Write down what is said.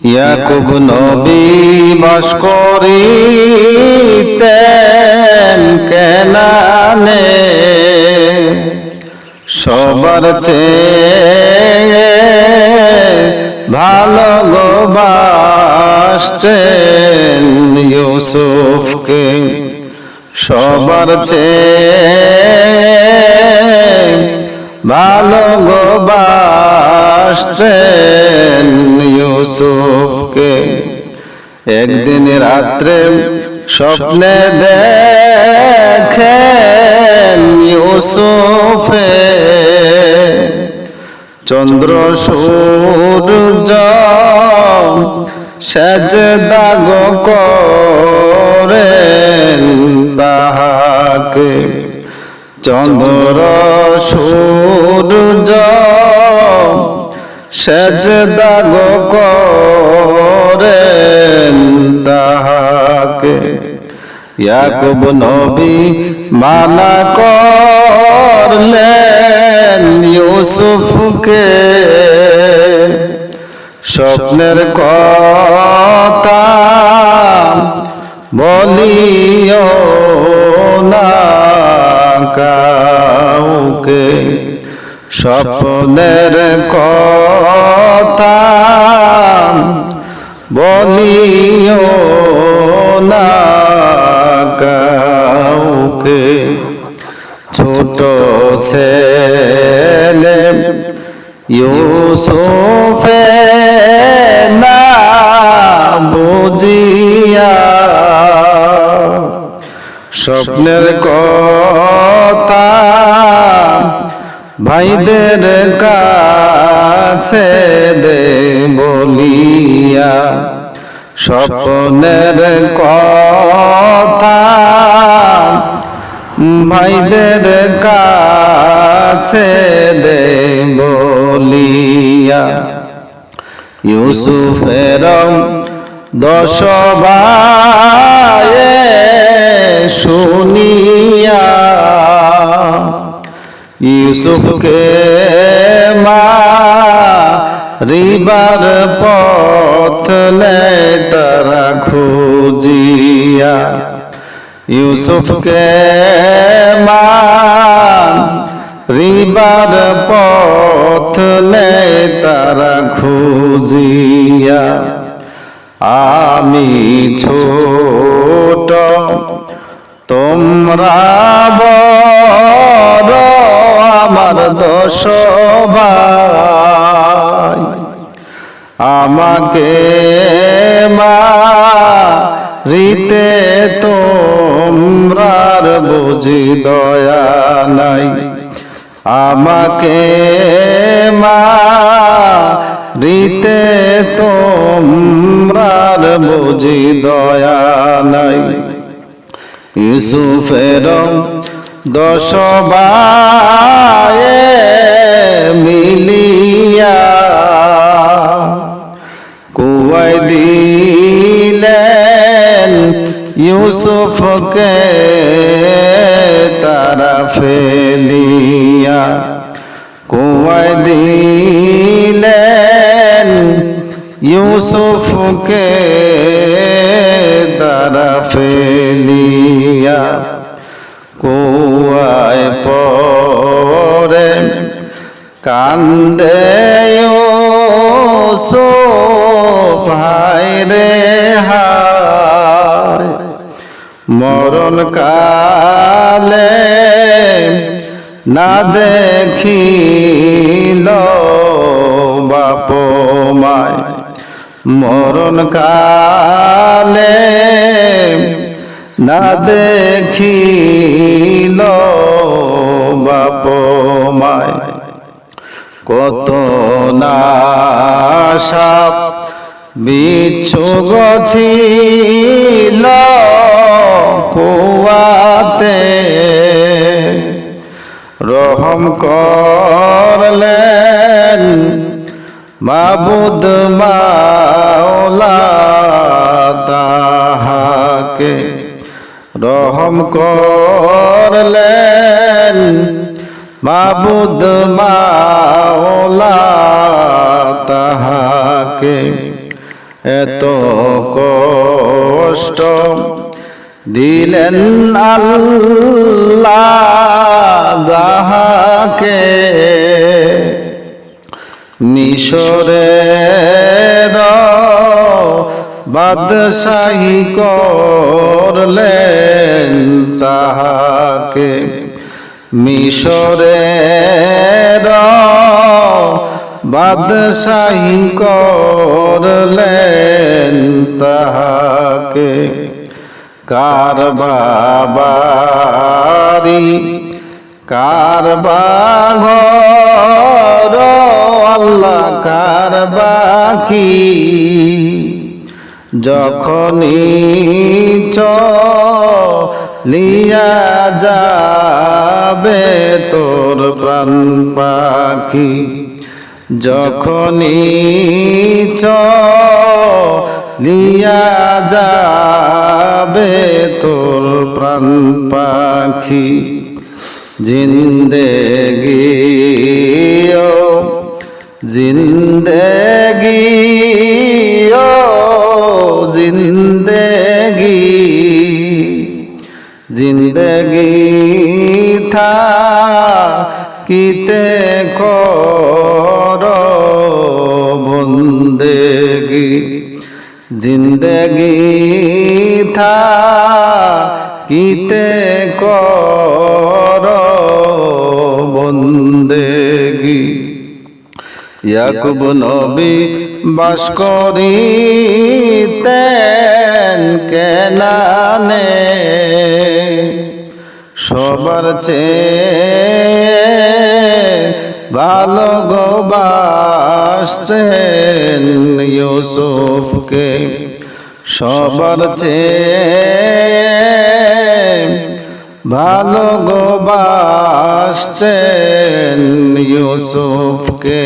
ইয়াকুব নবী বাস করিতেন কেনানে। সবার চেয়ে ভালো গো বাসতেন ইউসুফকে। সবার চেয়ে ভালো গো বাসতেন ইউসুফকে একদিন রাত্রে স্বপ্নে দেখেন ইউসুফে। চন্দ্র সূর্য সেজ দাগ করেন তাহাকে। চন্দ্র সূর্য সেজ দাগ করেন তাহাকে। ইয়াকুব নবী মানা করলেন ইউসুফকে। স্বপ্নের কথা বলিও স্বপ্নের কথা বলিও না কাউকে। ছোট ছেলে ইউসুফে না বুঝিয়া স্বপ্নের কথা ভাইদের কাছে দে বলিয়া স্বপ্নের কথা ভাইদের কাছে দে বলিয়া। ইউসুফের দশ শুনিয়া ইউসুফকে মা রিবার পথ নেই তারা খুঁজিয়া। ইউসুফকে মা রিবার পথ নেই তারা খুঁজিয়া। আমি ছোট, তোমরা বড় আমার দোষ আমাকে মা রিতে তোমরার বুঝি দয়া নাই। আমাকে মা রিতে তোমরার বুঝি দয়া নাই। ইউসুফের দশ বায়ে মিলিয়া কুয়াই দিলেন ইউসুফকে তারা ফেলিয়া। কুয়াই দিলেন ইউসুফকে তারা ফেলিয়া। কুয়ায় পরে কান্দে ইউসুফ হায় রে হায়। মরণ কালে না দেখিল বাপ মায়। মরণ কালে না দেখিল কত না সাপ বিচ্ছু গছিল কুয়াতে। রহম করলেন মাবুদ মাওলা তাহাকে। রহম করলেন মাবুদ মাওলা তাহাকে এত কষ্ট দিলেন আল্লাহ যাহাকে বাদশাহী করলেন তাহাকে। মিশরের বাদশাহী করলেন তাহাকে। কার বাবারি কার বাঘর আল্লাহ কার বাকি? যখনই লিয়া যাবে তোর প্রাণ পাখি। যখনই লিয়া যাবে তোর প্রাণ পাখি। জিন্দেগি ও জিন্দেগি ও জিন্দেগি। জিন্দগি থা কিতে কর বন্দেগি? জিন্দগি থা কিতে কর বন্দেগি? ইয়াকুব নবী বাস করিতেন চেয়ে ভালো গো বাসছেন ইউসুফকে সবার চেয়ে। ভালো গো ইউসুফকে।